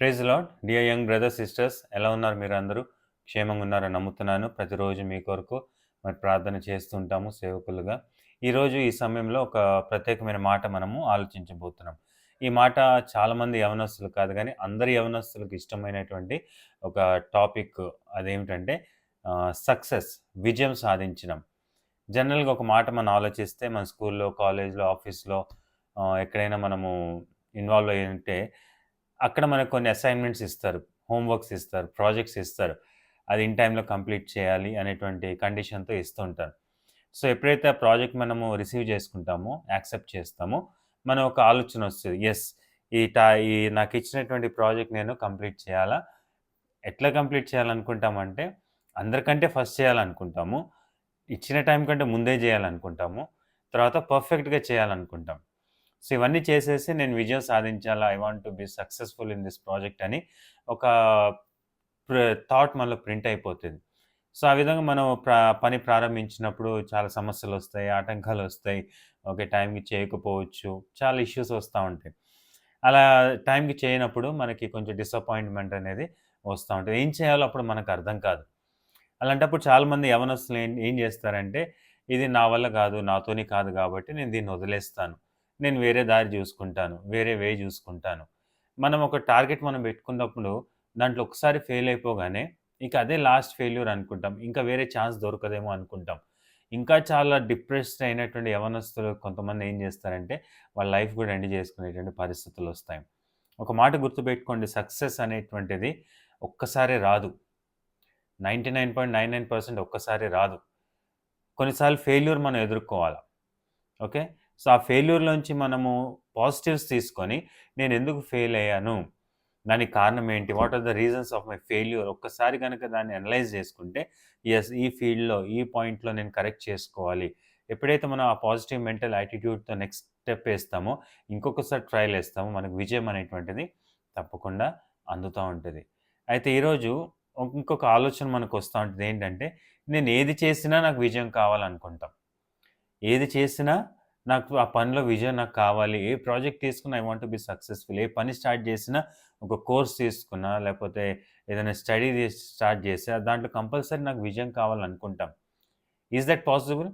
Praise Lord dear young brother sisters ఎలా ఉన్నారు మీరు అందరూ క్షేమంగా ఉన్నారని నమ్ముతున్నాను. ప్రతిరోజు మీ కొరకు మరి ప్రార్థన చేస్తుంటాము సేవకులుగా. ఈరోజు ఈ సమయంలో ఒక ప్రత్యేకమైన మాట మనము ఆలోచించబోతున్నాం. ఈ మాట చాలామంది యవనస్తులు కాదు కానీ అందరి యవనస్తులకు ఇష్టమైనటువంటి ఒక టాపిక్ అదేమిటంటే సక్సెస్ విజయం సాధించడం జనరల్గా ఒక మాట మనం ఆలోచిస్తే మన స్కూల్లో కాలేజ్లో ఆఫీస్లో ఎక్కడైనా మనము ఇన్వాల్వ్ అయ్యి ఉంటే అక్కడ మనకు కొన్ని అసైన్మెంట్స్ ఇస్తారు హోంవర్క్స్ ఇస్తారు ప్రాజెక్ట్స్ ఇస్తారు. అది ఇన్ టైంలో కంప్లీట్ చేయాలి అనేటువంటి కండిషన్తో ఇస్తుంటారు. సో ఎప్పుడైతే ఆ ప్రాజెక్ట్ మనము రిసీవ్ చేసుకుంటామో యాక్సెప్ట్ చేస్తామో మనం ఒక ఆలోచన వస్తుంది. ఎస్ ఈ టా ఈ నాకు ఇచ్చినటువంటి ప్రాజెక్ట్ నేను కంప్లీట్ చేయాలా? ఎట్లా కంప్లీట్ చేయాలనుకుంటామంటే అందరికంటే ఫస్ట్ చేయాలనుకుంటాము. ఇచ్చిన టైం కంటే ముందే చేయాలనుకుంటాము. తర్వాత పర్ఫెక్ట్గా చేయాలనుకుంటాం. సో ఇవన్నీ చేసేసి నేను విజయం సాధించాలా? I want to be successful in this project అని ఒక థాట్ మనలో ప్రింట్ అయిపోతుంది. సో ఆ విధంగా మనం ప్రా పని ప్రారంభించినప్పుడు చాలా సమస్యలు వస్తాయి ఆటంకాలు వస్తాయి. ఓకే టైంకి చేయకపోవచ్చు చాలా ఇష్యూస్ వస్తూ ఉంటాయి. అలా టైంకి చేయనప్పుడు మనకి కొంచెం డిసప్పాయింట్మెంట్ అనేది వస్తూ ఉంటుంది. ఏం చేయాలో అప్పుడు మనకు అర్థం కాదు. అలాంటప్పుడు చాలామంది యవనస్తులు ఏం ఏం చేస్తారంటే ఇది నా వల్ల కాదు నాతోని కాదు కాబట్టి నేను దీన్ని వదిలేస్తాను. నేను వేరే దారి చూసుకుంటాను వేరే వే చూసుకుంటాను. మనం ఒక టార్గెట్ మనం పెట్టుకున్నప్పుడు దాంట్లో ఒకసారి ఫెయిల్ అయిపోగానే ఇక అదే లాస్ట్ ఫెయిల్యూర్ అనుకుంటాం. ఇంకా వేరే ఛాన్స్ దొరకదేమో అనుకుంటాం. ఇంకా చాలా డిప్రెస్డ్ అయినటువంటి యవనస్తులు కొంతమంది ఏం చేస్తారంటే వాళ్ళ లైఫ్ కూడా ఎండ్ చేసుకునేటువంటి పరిస్థితులు వస్తాయి. ఒక మాట గుర్తుపెట్టుకోండి సక్సెస్ అనేటువంటిది ఒక్కసారి రాదు. Ninety nine point nine nine percent ఒక్కసారి రాదు. కొన్నిసార్లు ఫెయిల్యూర్ మనం ఎదుర్కోవాలి. ఓకే? సో ఆ ఫెయిల్యూర్లోంచి మనము పాజిటివ్స్ తీసుకొని నేను ఎందుకు ఫెయిల్ అయ్యాను? దానికి కారణం ఏంటి? What are the reasons of my failure ఒక్కసారి కనుక దాన్ని అనలైజ్ చేసుకుంటే ఎస్ ఈ ఫీల్డ్లో ఈ పాయింట్లో నేను కరెక్ట్ చేసుకోవాలి. ఎప్పుడైతే మనం ఆ పాజిటివ్ మెంటల్ యాటిట్యూడ్తో నెక్స్ట్ స్టెప్ వేస్తామో ఇంకొకసారి ట్రయల్ వేస్తామో మనకు విజయం అనేటువంటిది తప్పకుండా అందుతూ ఉంటుంది. అయితే ఈరోజు ఇంకొక ఆలోచన మనకు వస్తూ ఉంటుంది ఏంటంటే నేను ఏది చేసినా నాకు విజయం కావాలనుకుంటాం. ఏది చేసినా నాకు ఆ పనిలో విజయం నాకు కావాలి. ఏ ప్రాజెక్ట్ తీసుకున్నా ఐ వాంట్ బి సక్సెస్ఫుల్ ఏ పని స్టార్ట్ చేసినా ఒక కోర్స్ తీసుకున్నా లేకపోతే ఏదైనా స్టడీ స్టార్ట్ చేస్తే దాంట్లో కంపల్సరీ నాకు విజయం కావాలనుకుంటాం. ఈజ్ దట్ పాసిబుల్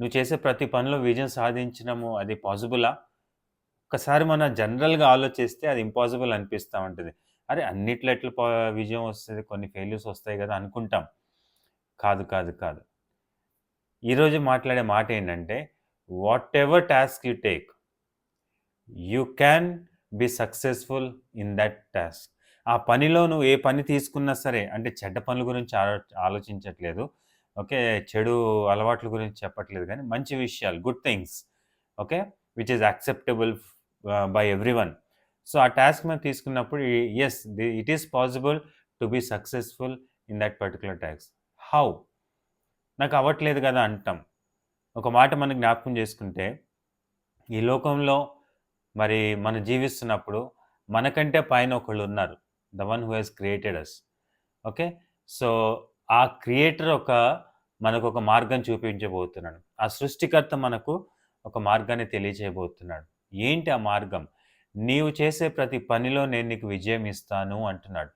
నువ్వు చేసే ప్రతి పనిలో విజయం సాధించడము అది పాసిబులా ఒకసారి మన జనరల్గా ఆలోచిస్తే అది ఇంపాసిబుల్ అనిపిస్తూ ఉంటుంది. అరే అన్నిట్లో ఎట్లా పా- విజయం వస్తుంది? కొన్ని ఫెయిల్యూర్స్ వస్తాయి కదా అనుకుంటాం. కాదు కాదు కాదు. ఈరోజు మాట్లాడే మాట ఏంటంటే whatever task you take you can be successful in that task. ఆ పనిలో నువ్వు ఏ పని తీసుకున్నా సరే అంటే చెడ్డ పనుల గురించి ఆలో ఆలోచించట్లేదు ఓకే చెడు అలవాట్ల గురించి చెప్పట్లేదు కానీ మంచి విషయాలు good things okay which is acceptable by everyone so ఆ టాస్క్ మనం తీసుకున్నప్పుడు yes the it is possible to be successful in that particular task. How? నాకు అవ్వట్లేదు కదా అంటాం. ఒక మాట మనం జ్ఞాపకం చేసుకుంటే ఈ లోకంలో మరి మనం జీవిస్తున్నప్పుడు మనకంటే పైన ఒకళ్ళు ఉన్నారు. The one who he's created us okay so ఆ క్రియేటర్ ఒక మనకు ఒక మార్గం చూపించబోతున్నాడు. ఆ సృష్టికర్త మనకు ఒక మార్గాన్ని తెలియజేయబోతున్నాడు ఏంటి ఆ మార్గం? నీవు చేసే ప్రతి పనిలో నేను నీకు విజయం ఇస్తాను అంటున్నాడు.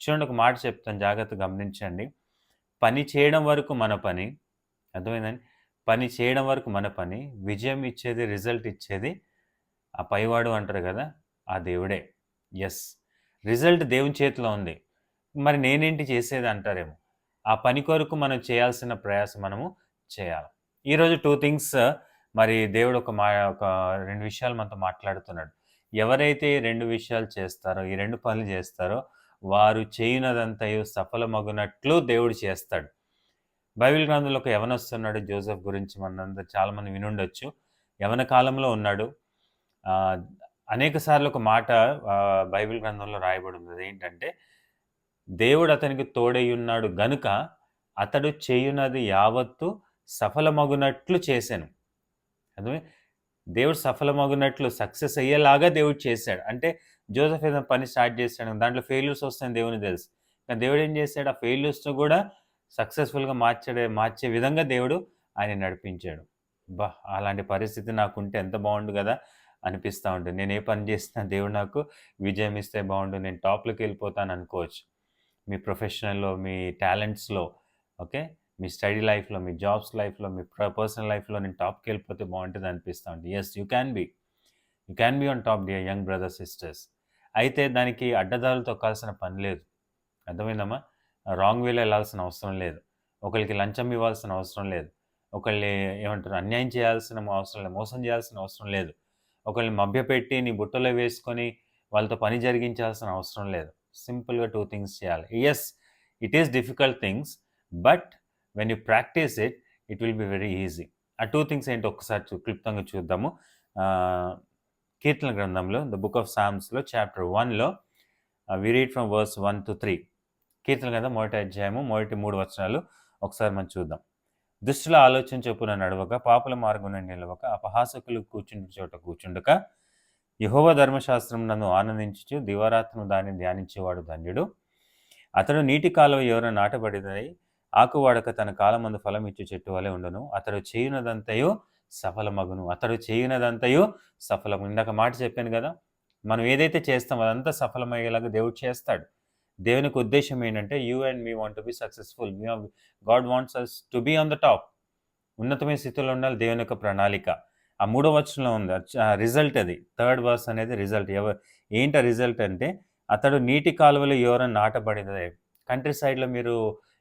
చూడండి ఒక మాట చెప్తాను జాగ్రత్త గమనించండి. పని చేయడం వరకు మన పని. అర్థమైందండి? పని చేయడం వరకు మన పని విజయం ఇచ్చేది రిజల్ట్ ఇచ్చేది ఆ పైవాడు అంటారు కదా ఆ దేవుడే. ఎస్ రిజల్ట్ దేవుని చేతిలో ఉంది. మరి నేనేంటి చేసేది అంటారేమో? ఆ పని కొరకు మనం చేయాల్సిన ప్రయాసం మనము చేయాలి. ఈరోజు టూ థింగ్స్ మరి దేవుడు ఒక మా ఒక రెండు విషయాలు మనతో మాట్లాడుతున్నాడు. ఎవరైతే ఈ రెండు విషయాలు చేస్తారో ఈ రెండు పనులు చేస్తారో వారు చేయనదంతయు సఫలమగునట్లు దేవుడు చేస్తాడు. బైబిల్ గ్రంథంలో ఒక యవనొస్తున్నాడు జోసెఫ్ గురించి మనందరూ చాలామంది వినుండొచ్చు. యవన కాలంలో ఉన్నాడు. అనేక సార్లు ఒక మాట బైబిల్ గ్రంథంలో రాయబడి ఉంది ఏంటంటే దేవుడు అతనికి తోడై ఉన్నాడు గనుక అతడు చేయునది యావత్తు సఫలమగునట్లు చేశాను అదే దేవుడు సఫలమగునట్లు సక్సెస్ అయ్యేలాగా దేవుడు చేశాడు. అంటే జోసెఫ్ ఏదైనా పని స్టార్ట్ చేశాడు దాంట్లో ఫెయిల్యూర్స్ వస్తాయని దేవుని తెలుసు. కానీ దేవుడు ఏం చేశాడు? ఆ ఫెయిల్యూర్స్ను కూడా సక్సెస్ఫుల్గా మార్చడే మార్చే విధంగా దేవుడు ఆయన నడిపించాడు. బా అలాంటి పరిస్థితి నాకుంటే ఎంత బాగుండు కదా అనిపిస్తూ ఉంటుంది. నేను ఏ పని చేసినా దేవుడు నాకు విజయం ఇస్తే బాగుండు. నేను టాప్లోకి వెళ్ళిపోతాను అనుకోవచ్చు. మీ ప్రొఫెషనల్లో మీ టాలెంట్స్లో ఓకే? మీ స్టడీ లైఫ్లో మీ జాబ్స్ లైఫ్లో మీ పర్సనల్ లైఫ్లో నేను టాప్కి వెళ్ళిపోతే బాగుంటుంది అనిపిస్తూ ఉంటుంది. Yes you can be you can be on top dear young brothers sisters అయితే దానికి అడ్డదారులు తొక్కాల్సిన పని లేదు. అర్థమైందమ్మా? రాంగ్ వేలో వెళ్ళాల్సిన అవసరం లేదు. ఒకరికి లంచం ఇవ్వాల్సిన అవసరం లేదు. ఒకళ్ళని ఏమంటారు అన్యాయం చేయాల్సిన అవసరం లేదు మోసం చేయాల్సిన అవసరం లేదు. ఒకళ్ళని మభ్యపెట్టి నీ బుట్టలో వేసుకొని వాళ్ళతో పని జరిగించాల్సిన అవసరం లేదు. సింపుల్గా టూ థింగ్స్ చేయాలి. Yes it is difficult things but when you practise it it will be very easy ఆ టూ థింగ్స్ ఏంటి ఒక్కసారి చూ క్లుప్తంగా చూద్దాము. కీర్తన గ్రంథంలో ద బుక్ ఆఫ్ సామ్స్లో చాప్టర్ వన్లో we read from verse one to three కీర్తన గ్రంథం మొదటి అధ్యాయము మొదటి మూడు వచనాలు ఒకసారి మనం చూద్దాం. దుష్టుల ఆలోచన చొప్పున నడవక పాపుల మార్గం నిలవక అపహాసకులు కూర్చుండి చోట కూర్చుండక యహోవ ధర్మశాస్త్రం నన్ను ఆనందించు దివారాత్రను దాన్ని ధ్యానించేవాడు ధన్యుడు. అతడు నీటి కాలువ ఎవరో నాటబడినది ఆకు వాడక తన కాలమందు ఫలం ఇచ్చే చెట్టు వలె ఉండను. అతడు చేయునదంతయో సఫలమగును. అతడు చేయునదంతయో సఫలము. ఇందాక మాట చెప్పాను కదా మనం ఏదైతే చేస్తామో అదంతా సఫలమయ్యేలాగా దేవుడు చేస్తాడు. దేవునికి ఉద్దేశం ఏంటంటే you and me want be successful. God wants us to be on the top. ఉన్నతమైన స్థితిలో ఉండాలి దేవుని యొక్క ప్రణాళిక. ఆ మూడో వచనంలో ఉంది. రిజల్ట్ అది. థర్డ్ వర్స్ అనేది రిజల్ట్. ఎవరు ఏంటి రిజల్ట్ అంటే అతడు నీటి కాలువలు ఎవరైనా నాటబడినదే. కంట్రీ సైడ్లో మీరు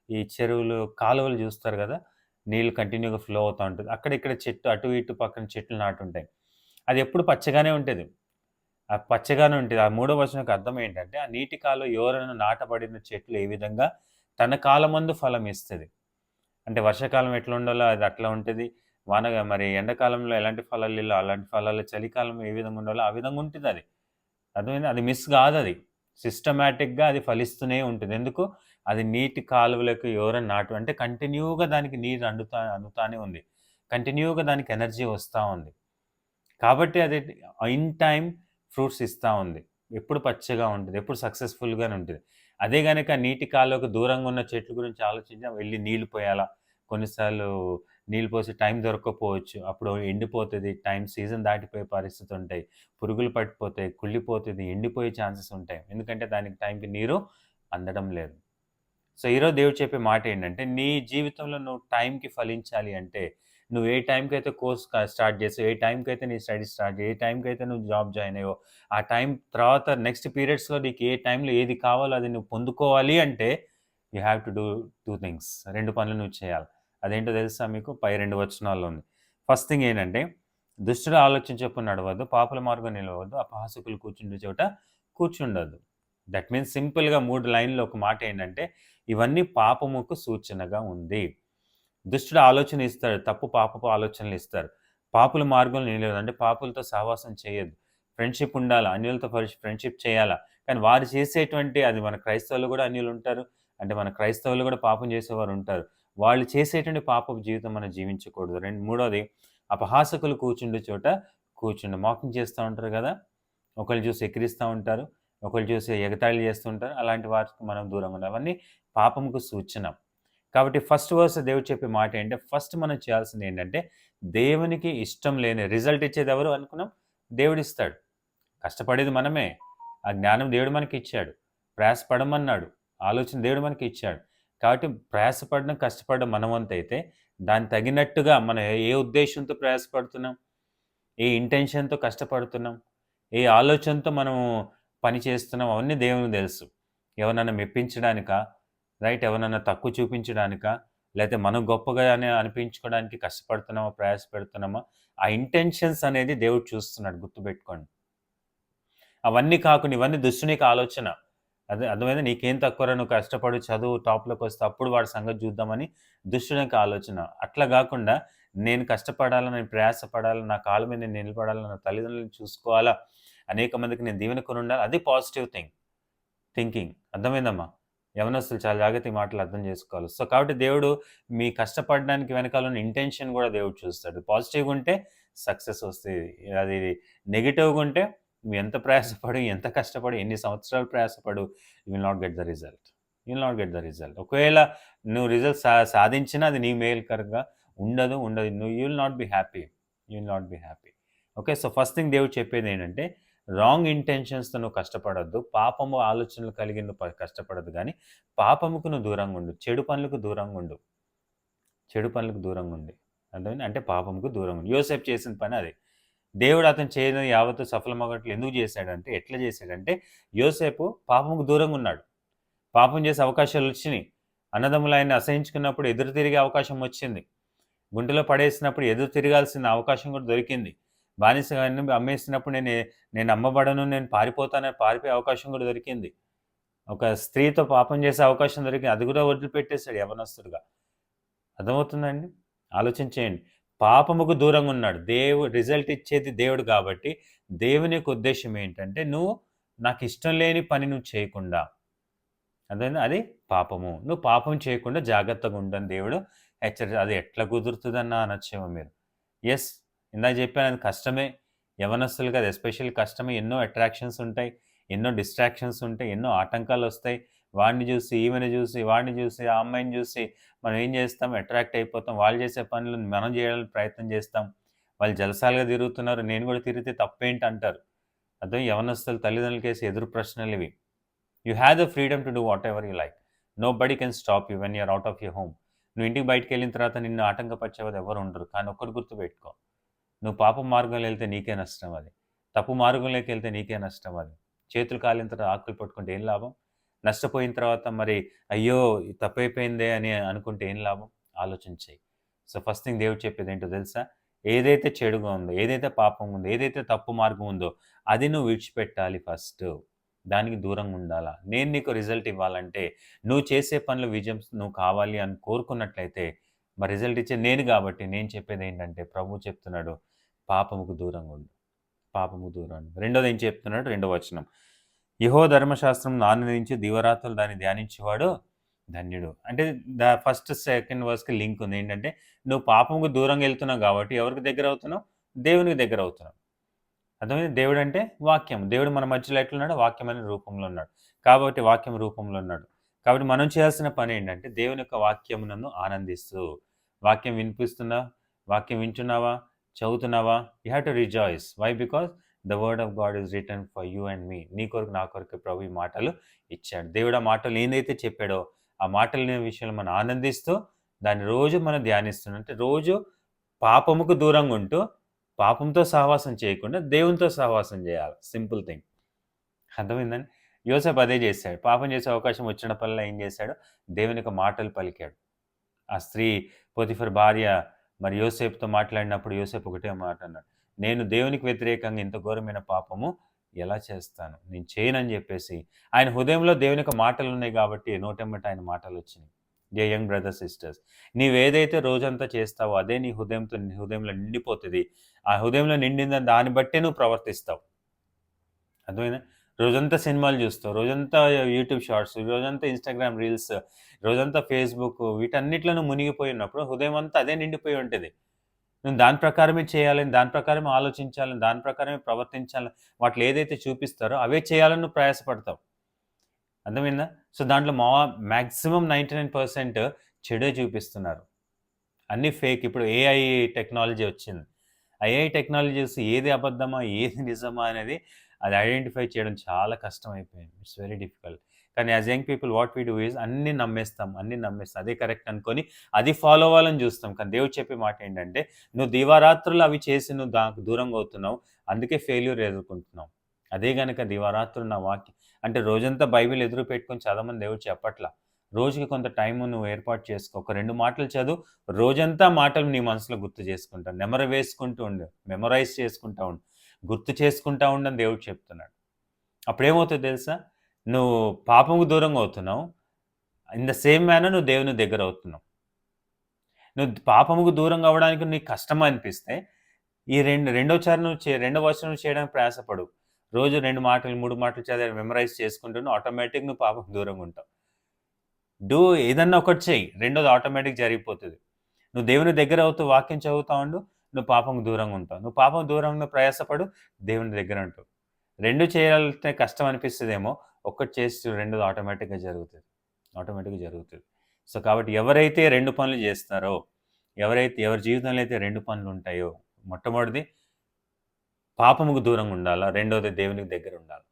ఈ చెరువులు కాలువలు చూస్తారు కదా నీళ్ళు కంటిన్యూగా ఫ్లో అవుతూ ఉంటుంది. అక్కడ ఇక్కడ చెట్టు అటు ఇటు పక్కన చెట్లు నాటుంటాయి. అది ఎప్పుడు పచ్చగానే ఉంటుంది. ఆ పచ్చగానే ఉంటుంది. ఆ మూడో వచనకు అర్థం ఏంటంటే ఆ నీటి కాలు ఎవరైనా నాటబడిన చెట్లు ఏ విధంగా తన కాలమందు ఫలం ఇస్తుంది. అంటే వర్షాకాలం ఎట్లా ఉండాలో అది అట్లా ఉంటుంది. వాన మరి ఎండాకాలంలో ఎలాంటి ఫలాలు ఇల్లు అలాంటి ఫలాలు చలికాలం ఏ విధంగా ఉండాలో ఆ విధంగా ఉంటుంది అది. అర్థమైంది? అది మిస్ కాదు అది. సిస్టమేటిక్గా అది ఫలిస్తూనే ఉంటుంది. ఎందుకు? అది నీటి కాలువలకు ఎవరైనా నాటు అంటే కంటిన్యూగా దానికి నీరు అందుతా అందుతానే ఉంది. కంటిన్యూగా దానికి ఎనర్జీ వస్తూ ఉంది. కాబట్టి అది ఇన్ టైం ఫ్రూట్స్ ఇస్తూ ఉంది. ఎప్పుడు పచ్చగా ఉంటుంది ఎప్పుడు సక్సెస్ఫుల్గానే ఉంటుంది. అదే కనుక నీటి కాలువకు దూరంగా ఉన్న చెట్ల గురించి ఆలోచించినా వెళ్ళి నీళ్ళు పోయాలా? కొన్నిసార్లు నీళ్ళు పోసి టైం దొరకకపోవచ్చు. అప్పుడు ఎండిపోతుంది టైం సీజన్ దాటిపోయే పరిస్థితి ఉంటాయి. పురుగులు పట్టిపోతాయి కుళ్ళిపోతుంది ఎండిపోయే ఛాన్సెస్ ఉంటాయి. ఎందుకంటే దానికి టైంకి నీరు అందడం లేదు. సో ఈరోజు దేవుడు చెప్పే మాట ఏంటంటే నీ జీవితంలో నువ్వు టైంకి ఫలించాలి అంటే నువ్వు ఏ టైంకి అయితే కోర్స్ స్టార్ట్ చేసావు ఏ టైంకి అయితే నీ స్టడీ స్టార్ట్ ఏ టైంకి అయితే నువ్వు జాబ్ జాయిన్ అయ్యో ఆ టైం తర్వాత నెక్స్ట్ పీరియడ్స్లో నీకు ఏ టైంలో ఏది కావాలో అది నువ్వు పొందుకోవాలి అంటే you have to do two things. రెండు పనులు నువ్వు చేయాలి. అదేంటో తెలుసా మీకు? పై రెండు వచనాల్లో ఉంది. ఫస్ట్ థింగ్ ఏంటంటే దుష్టుడు ఆలోచన చెప్పు నడవద్దు పాపుల మార్గం నిలవద్దు అపహాసకులు కూర్చుండే చోట కూర్చుండద్దు. దట్ మీన్స్ సింపుల్గా మూడు లైన్లో ఒక మాట ఏంటంటే ఇవన్నీ పాపముకు సూచనగా ఉంది. దుష్టుడు ఆలోచన ఇస్తాడు తప్పు పాపపు ఆలోచనలు ఇస్తారు. పాపుల మార్గంలో నిలవదు అంటే పాపులతో సహవాసం చేయొద్దు. ఫ్రెండ్షిప్ ఉండాలా. అన్యులతో ఫ్రెండ్షిప్ చేయాలా? కానీ వారు చేసేటువంటి అది మన క్రైస్తవులు కూడా అన్యులు ఉంటారు. అంటే మన క్రైస్తవులు కూడా పాపం చేసేవారు ఉంటారు. వాళ్ళు చేసేటువంటి పాపపు జీవితం మనం జీవించకూడదు. రెండు మూడోది అపహాసకులు కూర్చుండే చోట కూర్చుండి. మాకింగ్ చేస్తూ ఉంటారు కదా? ఒకళ్ళు చూసి ఎక్కిరిస్తూ ఉంటారు. ఒకళ్ళు చూసి ఎగతాళి చేస్తుంటారు అలాంటి వారికి మనం దూరంగా ఉండాలి. అవన్నీ పాపంకు సూచన. కాబట్టి ఫస్ట్ వర్స్ దేవుడు చెప్పే మాట ఏంటంటే ఫస్ట్ మనం చేయాల్సింది ఏంటంటే దేవునికి ఇష్టం లేని రిజల్ట్ ఇచ్చేది ఎవరు అనుకున్నాం? దేవుడు ఇస్తాడు. కష్టపడేది మనమే. ఆ జ్ఞానం దేవుడు మనకి ఇచ్చాడు. ప్రయాసపడమన్నాడు. ఆలోచన దేవుడు మనకి ఇచ్చాడు. కాబట్టి ప్రయాసపడడం కష్టపడడం మనవంతైతే దాన్ని దాని తగినట్టుగా మనం ఏ ఉద్దేశంతో ప్రయాసపడుతున్నాం? ఏ ఇంటెన్షన్తో కష్టపడుతున్నాం? ఏ ఆలోచనతో మనం పని చేస్తున్నాం? అవన్నీ దేవునికి తెలుసు. ఎవరన్నా మెప్పించడానికా? రైట్? ఎవరన్నా తక్కువ చూపించడానికా? లేకపోతే మనం గొప్పగానే అనిపించుకోవడానికి కష్టపడుతున్నామా? ప్రయాసపెడుతున్నామా ఆ ఇంటెన్షన్స్ అనేది దేవుడు చూస్తున్నాడు గుర్తుపెట్టుకోండి. అవన్నీ కాకుండా ఇవన్నీ దుష్టునికి ఆలోచన. అదే అర్థమైంది? నీకేం తక్కువ నువ్వు కష్టపడి చదువు టాప్లోకి వస్తే అప్పుడు వాడి సంగతి చూద్దామని దుష్టునికి ఆలోచన. అట్లా కాకుండా నేను కష్టపడాలా నేను ప్రయాసపడాలా నా కాళ్ళ మీద నేను నిలబడాలా నా తల్లిదండ్రులను చూసుకోవాలా? అనేక మందికి నేను దీవెనకొని ఉండాలి అది పాజిటివ్ థింగ్ థింకింగ్ అర్థమైందమ్మా? యవనస్తులు చాలా జాగ్రత్త ఈ మాటలు అర్థం చేసుకోవాలి. సో కాబట్టి దేవుడు మీ కష్టపడడానికి వెనకాల ఉన్న ఇంటెన్షన్ కూడా దేవుడు చూస్తాడు. పాజిటివ్గా ఉంటే సక్సెస్ వస్తుంది. అది నెగిటివ్గా ఉంటే నువ్వు ఎంత ప్రయాసపడు ఎంత కష్టపడి ఎన్ని సంవత్సరాలు ప్రయాసపడు you will not get the result you will not get the result ఒకవేళ నువ్వు రిజల్ట్ సా సాధించినా అది నీ మేలుకరంగా ఉండదు ఉండదు. నువ్వు you will not be happy you will not be happy okay so first thing దేవుడు చెప్పేది ఏంటంటే రాంగ్ ఇంటెన్షన్స్తో నువ్వు కష్టపడద్దు. పాపము ఆలోచనలు కలిగి నువ్వు కష్టపడద్దు కానీ పాపముకు నువ్వు దూరంగా ఉండు. చెడు పనులకు దూరంగా ఉండు. చెడు పనులకు దూరంగా ఉండి. అర్థమైంది? అంటే పాపముకు దూరంగా ఉండు. యోసేపు చేసిన పని అదే. దేవుడు అతను చేయని యావత్తు సఫలమగట్లు ఎందుకు చేశాడంటే ఎట్లా చేశాడంటే యోసేపు పాపముకు దూరంగా ఉన్నాడు. పాపం చేసే అవకాశాలు వచ్చినాయి. అన్నదమ్ములు ఆయన అసహించుకున్నప్పుడు ఎదురు తిరిగే అవకాశం వచ్చింది. గుంటలో పడేసినప్పుడు ఎదురు తిరగాల్సిన అవకాశం కూడా దొరికింది. బానిసగాన్ని అమ్మేసినప్పుడు నేను నేను అమ్మబడను నేను పారిపోతానని పారిపోయే అవకాశం కూడా దొరికింది. ఒక స్త్రీతో పాపం చేసే అవకాశం దొరికింది. అది కూడా వదిలిపెట్టేశాడు యవనస్తుడుగా. అర్థమవుతుందండి? ఆలోచించేయండి. పాపముకు దూరంగా ఉన్నాడు. దేవుడు రిజల్ట్ ఇచ్చేది దేవుడు కాబట్టి దేవుని యొక్క ఉద్దేశం ఏంటంటే నువ్వు నాకు ఇష్టం లేని పని నువ్వు చేయకుండా అదే అది పాపము. నువ్వు పాపం చేయకుండా జాగ్రత్తగా ఉండని దేవుడు. హెచ్చరి అది ఎట్లా కుదురుతుందన్న అనొచ్చేమో మీరు. ఎస్ ఇందాక చెప్పాను అది కష్టమే. యవనస్తులుగా అది ఎస్పెషల్ కష్టమే. ఎన్నో అట్రాక్షన్స్ ఉంటాయి. ఎన్నో డిస్ట్రాక్షన్స్ ఉంటాయి. ఎన్నో ఆటంకాలు వస్తాయి. వాడిని చూసి ఈమెను చూసి వాడిని చూసి ఆ అమ్మాయిని చూసి మనం ఏం చేస్తాం? అట్రాక్ట్ అయిపోతాం. వాళ్ళు చేసే పనులు మనం చేయాలని ప్రయత్నం చేస్తాం. వాళ్ళు జలసాలుగా తిరుగుతున్నారు. నేను కూడా తిరిగితే తప్పేంటి అంటారు. అదే యవనస్తులు తల్లిదండ్రులకేసి ఎదురు ప్రశ్నలు ఇవి. You have the freedom to do whatever you like nobody can stop you when your out of your home నువ్వు ఇంటికి బయటికి వెళ్ళిన తర్వాత నిన్ను ఆటంకపరిచేవారు ఎవరు ఉండరు. కానీ ఒక్కటి గుర్తుపెట్టుకో. నువ్వు పాప మార్గంలో వెళ్తే నీకే నష్టం అది. తప్పు మార్గంలోకి వెళ్తే నీకే నష్టం అది. చేతులు కాలిన తర్వాత ఆకులు పట్టుకుంటే ఏం లాభం? నష్టపోయిన తర్వాత మరి అయ్యో తప్పైపోయిందే అని అనుకుంటే ఏం లాభం? ఆలోచించాయి సో ఫస్ట్ థింగ్ దేవుడు చెప్పేది ఏంటో తెలుసా? ఏదైతే చెడుగా ఉందో ఏదైతే పాపం ఉందో ఏదైతే తప్పు మార్గం ఉందో అది నువ్వు విడిచిపెట్టాలి ఫస్ట్. దానికి దూరంగా ఉండాలా? నేను నీకు రిజల్ట్ ఇవ్వాలంటే నువ్వు చేసే పనులు విజయం నువ్వు కావాలి అని కోరుకున్నట్లయితే మరి రిజల్ట్ ఇచ్చే నేను కాబట్టి నేను చెప్పేది ఏంటంటే ప్రభు చెప్తున్నాడు పాపముకు దూరంగా ఉండు. పాపము దూరం రెండోది ఏం చెప్తున్నాడు? రెండో వచనం. యహో ధర్మశాస్త్రం ఆనందించి దివరాత్రులు దాన్ని ధ్యానించేవాడు ధన్యుడు. అంటే ద ఫస్ట్ సెకండ్ వర్స్కి లింక్ ఉంది. ఏంటంటే నువ్వు పాపముకు దూరంగా వెళ్తున్నావు కాబట్టి ఎవరికి దగ్గర అవుతున్నావు? దేవునికి దగ్గర అవుతున్నావు. అర్థమైంది? దేవుడు అంటే వాక్యం. దేవుడు మన మధ్యలో ఎట్లున్నాడు? వాక్యం అనే రూపంలో ఉన్నాడు. కాబట్టి వాక్యం రూపంలో ఉన్నాడు. కాబట్టి మనం చేయాల్సిన పని ఏంటంటే దేవుని యొక్క వాక్యమునను ఆనందిస్తూ వాక్యం వినిపిస్తున్నా వాక్యం వింటున్నావా చదువుతున్నావా you have to rejoice. Why because the word of God is written for you and me నీ కొరకు నా కొరకు ప్రభు ఈ మాటలు ఇచ్చాడు. దేవుడు ఆ మాటలు ఏదైతే చెప్పాడో ఆ మాటల విషయంలో మనం ఆనందిస్తూ దాన్ని రోజు మనం ధ్యానిస్తున్నాం. అంటే రోజు పాపముకు దూరంగా ఉంటూ పాపంతో సహవాసం చేయకుండా దేవునితో సహవాసం చేయాలి. సింపుల్ థింగ్ అర్థమైందని యోసేపు అదే చేశాడు. పాపం చేసే అవకాశం వచ్చిన వచ్చినప్పుడల్లా ఏం చేశాడు? దేవుని యొక్క మాటలు పలికాడు. ఆ స్త్రీ పోతిఫర్ భార్య మరి యోసేపుతో మాట్లాడినప్పుడు యోసేపు ఒకటే మాట అన్నాడు. నేను దేవునికి వ్యతిరేకంగా ఇంత ఘోరమైన పాపము ఎలా చేస్తాను? నేను చేయనని చెప్పేసి. ఆయన హృదయంలో దేవునికి మాటలు ఉన్నాయి కాబట్టి నోటెమ్మట ఆయన మాటలు వచ్చినాయి. డే యంగ్ బ్రదర్ సిస్టర్స్ నీవేదైతే రోజంతా చేస్తావో అదే నీ హృదయంతో నీ హృదయంలో నిండిపోతుంది. ఆ హృదయంలో నిండిందని దాన్ని బట్టే నువ్వు ప్రవర్తిస్తావు. అర్థమైనా రోజంతా సినిమాలు చూస్తావు రోజంతా యూట్యూబ్ షార్ట్స్ రోజంతా ఇన్స్టాగ్రామ్ రీల్స్ రోజంతా ఫేస్బుక్ వీటన్నిటిలోనూ మునిగిపోయి ఉన్నప్పుడు హృదయం అంతా అదే నిండిపోయి ఉంటుంది. నువ్వు దాని ప్రకారమే చేయాలని దాని ప్రకారమే ఆలోచించాలని దాని ప్రకారమే ప్రవర్తించాలని వాటిలో ఏదైతే చూపిస్తారో అవే చేయాలని నువ్వు ప్రయాసపడతావు అర్థమైందా? సో దాంట్లో మా మ్యాక్సిమం నైంటీ నైన్ పర్సెంట్ చెడే చూపిస్తున్నారు. అన్నీ ఫేక్. ఇప్పుడు ఏఐ టెక్నాలజీ వచ్చింది. ఐఐ టెక్నాలజీస్ ఏది అబద్ధమా ఏది నిజమా అనేది అది ఐడెంటిఫై చేయడం చాలా కష్టం అయిపోయింది ఇట్స్ వెరీ డిఫికల్ట్ కానీ as young people what we do is అన్ని నమ్మేస్తాం అన్ని నమ్మేస్తాం. అదే కరెక్ట్ అనుకొని అది ఫాలో అవ్వాలని చూస్తాం. కానీ దేవుడు చెప్పే మాట ఏంటంటే నువ్వు దివారాత్రులు అవి చేసి నువ్వు దానికి దూరంగా అవుతున్నావు. అందుకే ఫెయిల్యూర్ ఎదుర్కొంటున్నావు. అదే కనుక దీవారాత్రులు నా వాక్యం. అంటే రోజంతా బైబిల్ ఎదురు పెట్టుకొని చదవమని దేవుడు చెప్పట్లా. రోజుకి కొంత టైం నువ్వు ఏర్పాటు చేసుకో. ఒక రెండు మాటలు చదువు. రోజంతా మాటలు నీ మనసులో గుర్తు చేసుకుంటావు నెమర వేసుకుంటూ ఉండు. మెమరైజ్ చేసుకుంటా ఉండు. గుర్తు చేసుకుంటా ఉండని దేవుడు చెప్తున్నాడు. అప్పుడేమవుతుంది తెలుసా? నువ్వు పాపంకు దూరంగా అవుతున్నావు. ఇన్ ద సేమ్ మేనర్ నువ్వు దేవుని దగ్గర అవుతున్నావు. నువ్వు పాపముకు దూరంగా అవ్వడానికి నీకు కష్టం అనిపిస్తే ఈ రెండు రెండో చరణం చే రెండో వర్షం చేయడానికి ప్రయాసపడు రోజు రెండు మాటలు మూడు మాటలు చదివి మెమరైజ్ చేసుకుంటూ ఆటోమేటిక్ నువ్వు పాపం దూరంగా ఉంటావు. డూ ఏదన్నా ఒకటి చెయ్యి. రెండోది ఆటోమేటిక్ జరిగిపోతుంది. నువ్వు దేవుని దగ్గర అవుతూ వాక్యం చదువుతా ఉండు. నువ్వు పాపం దూరంగా ఉంటావు. నువ్వు పాపం దూరంగా ప్రయాసపడు దేవుని దగ్గర ఉంటావు. రెండు చేయాలంటే కష్టం అనిపిస్తుందేమో ఒక్కటి చేసి రెండోది ఆటోమేటిక్గా జరుగుతుంది. ఆటోమేటిక్గా జరుగుతుంది. సో కాబట్టి ఎవరైతే రెండు పనులు చేస్తారో ఎవరైతే ఎవరి జీవితంలో అయితే రెండు పనులు ఉంటాయో మొట్టమొదటిది పాపముకు దూరంగా ఉండాలా? రెండోది దేవునికి దగ్గర ఉండాలి?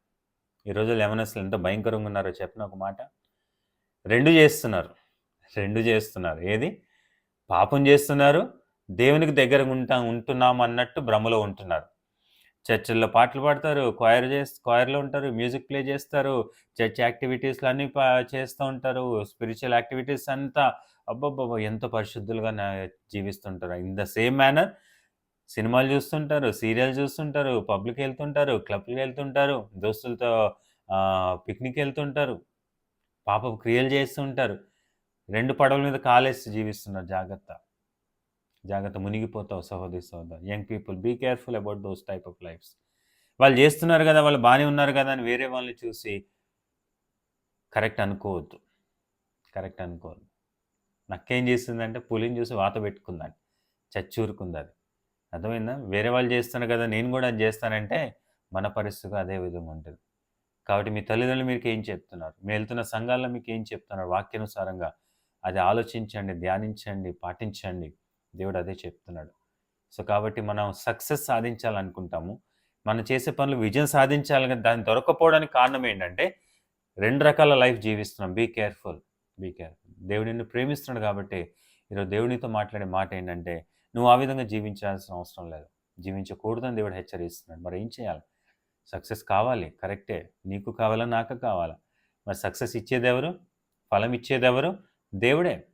ఈ రోజు లెమనస్లు ఎంత భయంకరంగా ఉన్నారో చెప్పిన ఒక మాట? రెండు చేస్తున్నారు. రెండు చేస్తున్నారు. ఏది? పాపం చేస్తున్నారు దేవునికి దగ్గర ఉంటా ఉంటున్నాం అన్నట్టు భ్రమలో ఉంటున్నారు. చర్చిల్లో పాటలు పాడతారు క్వైర్ చేసి క్వైర్లో ఉంటారు మ్యూజిక్ ప్లే చేస్తారు చర్చ్ యాక్టివిటీస్లు అన్నీ పా చేస్తూ ఉంటారు స్పిరిచువల్ యాక్టివిటీస్ అంతా అబ్బబ్బబ్బా ఎంత పరిశుద్ధులుగా జీవిస్తుంటారు. ఇన్ ద సేమ్ మేనర్ సినిమాలు చూస్తుంటారు సీరియల్ చూస్తుంటారు పబ్లిక్ వెళ్తుంటారు క్లబ్కి వెళ్తుంటారు దోస్తులతో పిక్నిక్ వెళ్తుంటారు పాప క్రియలు చేస్తుంటారు. రెండు పడవల మీద కాలేసి జీవిస్తున్నారు జాగ్రత్త. జాగ్రత్త మునిగిపోతావు సహోదరి సహోదరు young people be careful about those type of lifes. వాళ్ళు చేస్తున్నారు కదా వాళ్ళు బాగానే ఉన్నారు కదా అని వేరే వాళ్ళని చూసి కరెక్ట్ అనుకోవద్దు. కరెక్ట్ అనుకోవద్దు. నక్కేం చేస్తుందంటే పులిని చూసి వాత పెట్టుకుందండి చచ్చూరుకుంది అది. అర్థమైందా? వేరే వాళ్ళు చేస్తున్నారు కదా నేను కూడా అది చేస్తానంటే మన పరిస్థితి అదే విధంగా ఉంటుంది. కాబట్టి మీ తల్లిదండ్రులు మీకు ఏం చెప్తున్నారు? మీరు వెళ్తున్న సంఘాల్లో మీకు ఏం చెప్తున్నారు? వాక్యానుసారంగా అది ఆలోచించండి ధ్యానించండి పాటించండి. దేవుడు అదే చెప్తున్నాడు. సో కాబట్టి మనం సక్సెస్ సాధించాలనుకుంటాము. మనం చేసే పనులు విజయం సాధించాలి కానీ దాన్ని దొరకపోవడానికి కారణం ఏంటంటే రెండు రకాల లైఫ్ జీవిస్తున్నాం. Be careful be careful. దేవుడు నిన్ను ప్రేమిస్తున్నాడు కాబట్టి ఈరోజు దేవునితో మాట్లాడే మాట ఏంటంటే నువ్వు ఆ విధంగా జీవించాల్సిన అవసరం లేదు. జీవించకూడదని దేవుడు హెచ్చరిస్తున్నాడు. మరి ఏం చేయాలి? సక్సెస్ కావాలి కరెక్టే. నీకు కావాలా నాకు కావాలా? మరి సక్సెస్ ఇచ్చేదెవరు ఫలం ఇచ్చేది ఎవరు? దేవుడే.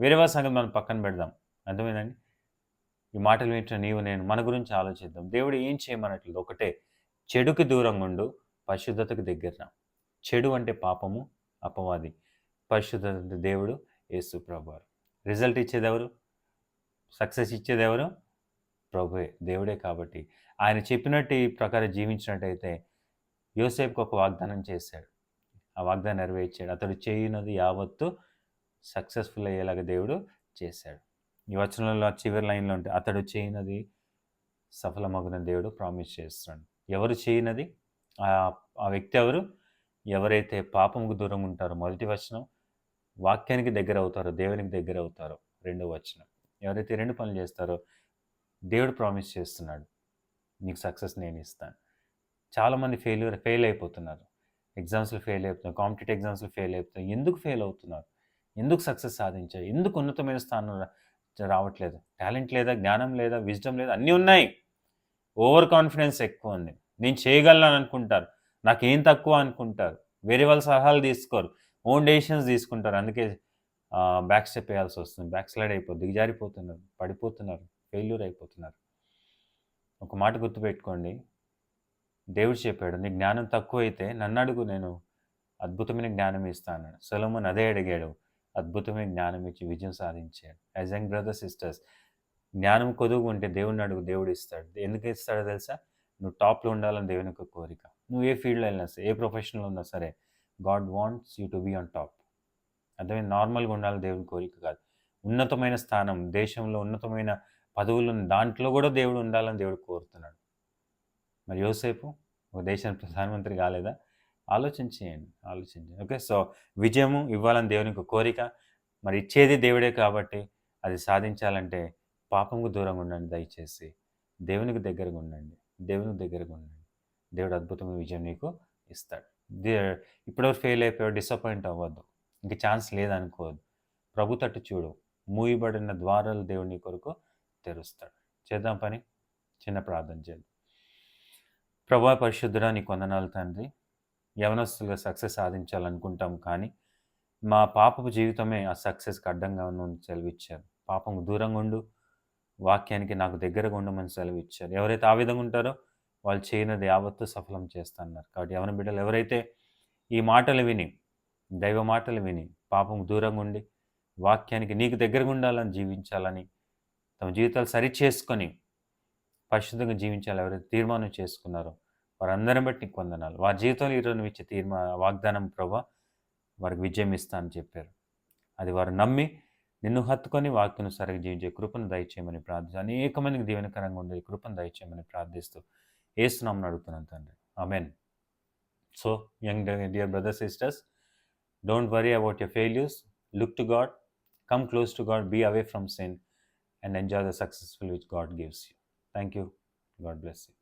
వేరే వాళ్ళ సంగతి మనం పక్కన పెడదాం. అర్థమైందండి? ఈ మాటలు వింటున్న నీవు నేను మన గురించి ఆలోచిద్దాం. దేవుడు ఏం చేయమన్నట్లేదు ఒకటే చెడుకి దూరంగా ఉండు పరిశుద్ధతకు దగ్గర చెడు అంటే పాపము అపవాది. పరిశుద్ధత అంటే దేవుడు యేసు ప్రభువారు. రిజల్ట్ ఇచ్చేదెవరు? సక్సెస్ ఇచ్చేది ఎవరు ప్రభువే దేవుడే కాబట్టి. ఆయన చెప్పినట్టు ఈ ప్రకారం జీవించినట్టయితే యోసేపుకి ఒక వాగ్దానం చేశాడు. ఆ వాగ్దానం నెరవేర్చాడు. అతడు చేయనది యావత్తు సక్సెస్ఫుల్ అయ్యేలాగా దేవుడు చేశాడు. ఈ వచనంలో చివరి లైన్లో ఉంటే అతడు చేయనది సఫలమగున దేవుడు ప్రామిస్ చేస్తున్నాడు. ఎవరు చేయనది? ఆ ఆ వ్యక్తి ఎవరు? ఎవరైతే పాపముకు దూరంగా ఉంటారో మొదటి వచనం వాక్యానికి దగ్గర అవుతారో దేవునికి దగ్గర అవుతారో రెండో వచనం. ఎవరైతే రెండు పనులు చేస్తారో దేవుడు ప్రామిస్ చేస్తున్నాడు నీకు సక్సెస్ నేను ఇస్తాను. చాలామంది ఫెయిల్యూర్ ఫెయిల్ అయిపోతున్నారు. ఎగ్జామ్స్లో ఫెయిల్ అయిపోతున్నారు కాంపిటేటివ్ ఎగ్జామ్స్లో ఫెయిల్ అయిపోతున్నారు ఎందుకు ఫెయిల్ అవుతున్నారు? ఎందుకు సక్సెస్ సాధించారు? ఎందుకు ఉన్నతమైన స్థానం రా- రావట్లేదు. టాలెంట్ లేదా జ్ఞానం లేదా విజ్డమ్ లేదా అన్నీ ఉన్నాయి. ఓవర్ కాన్ఫిడెన్స్ ఎక్కువ ఉంది. నేను చేయగలను అనుకుంటారు. నాకేం తక్కువ అనుకుంటారు. వేరే వాళ్ళ సలహాలు తీసుకోరు. ఓన్ డెసిషన్స్ తీసుకుంటారు. అందుకే బ్యాక్ స్టెప్ వేయాల్సి వస్తుంది. బ్యాక్ స్లైడ్ అయిపోతుంది దిగజారిపోతున్నారు పడిపోతున్నారు. ఫెయిల్యూర్ అయిపోతున్నారు. ఒక మాట గుర్తుపెట్టుకోండి. దేవుడు చెప్పాడు నీ జ్ఞానం తక్కువ అయితే నన్ను అడుగు నేను అద్భుతమైన జ్ఞానం ఇస్తాను అన్నాడు. అదే అడిగాడు. అద్భుతమైన జ్ఞానం ఇచ్చి విజయం సాధించాడు. యాజ్ యంగ్ బ్రదర్ సిస్టర్స్ జ్ఞానం కొదువు ఉంటే దేవుడిని అడుగు దేవుడు ఇస్తాడు. ఎందుకు ఇస్తాడో తెలుసా? నువ్వు టాప్లో ఉండాలని దేవుని యొక్క కోరిక. నువ్వు ఏ ఫీల్డ్లో వెళ్ళినా సరే ఏ ప్రొఫెషన్లో ఉన్నా సరే God wants you to be on top అర్థమైన నార్మల్గా ఉండాలని దేవుని కోరిక కాదు. ఉన్నతమైన స్థానం దేశంలో ఉన్నతమైన పదవులు దాంట్లో కూడా దేవుడు ఉండాలని దేవుడు కోరుతున్నాడు. మరి యోసేపు ఒక దేశానికి ప్రధానమంత్రి కాలేదా? ఆలోచించేయండి ఆలోచించండి. ఓకే సో విజయము ఇవ్వాలని దేవుని కోరిక. మరి ఇచ్చేది దేవుడే కాబట్టి అది సాధించాలంటే పాపంకు దూరంగా ఉండండి దయచేసి. దేవునికి దగ్గరగా ఉండండి దేవునికి దగ్గరగా ఉండండి. దేవుడు అద్భుతమైన విజయం నీకు ఇస్తాడు. దే ఇప్పటివరకు ఫెయిల్ అయిపోయావు డిసప్పాయింట్ అవ్వద్దు. ఇంక ఛాన్స్ లేదనుకోవద్దు. ప్రభు తట్టు చూడు. మూయబడిన ద్వారాలు దేవుని కొరకు తెరుస్తాడు. చేద్దాం పని చిన్న ప్రార్థన చేద్దాం. ప్రభా పరిశుద్ధుడా నీ కొందనాలు తండ్రి. యవనస్తులుగా సక్సెస్ సాధించాలనుకుంటాం కానీ మా పాపపు జీవితమే ఆ సక్సెస్కి అడ్డంగా ఉందని సెలవిచ్చారు. పాపం దూరంగా ఉండు వాక్యానికి నాకు దగ్గరగా ఉండమని సెలవిచ్చారు. ఎవరైతే ఆ విధంగా ఉంటారో వాళ్ళు చేయనది యావత్తు సఫలం చేస్తున్నారు కాబట్టి యవన బిడ్డలు ఎవరైతే ఈ మాటలు విని దైవ మాటలు విని పాపం దూరంగా ఉండి వాక్యానికి నీకు దగ్గరగా ఉండాలని జీవించాలని తమ జీవితాలు సరి చేసుకొని పరిశుద్ధంగా జీవించాలి ఎవరైతే తీర్మానం చేసుకున్నారో వారందరిని బట్టి నీకు వందనాలు. వారి జీవితంలో ఈరోజు నువ్వు ఇచ్చే తీర్మా వాగ్దానం ప్రభా వారికి విజయం ఇస్తా అని చెప్పారు. అది వారు నమ్మి నిన్ను హత్తుకొని వాక్యానుసారంగా జీవించే కృపను దయచేయమని ప్రార్థిస్తూ అనేక మందికి దీవెనకరంగా ఉండే కృపను దయచేయమని ప్రార్థిస్తూ వేస్తున్నామని అడుగుతున్నాను తండ్రి. Amen so young dear brother sisters don't worry about your failures look to God come close to God be away from sin and enjoy the successful which God gives you thank you God bless you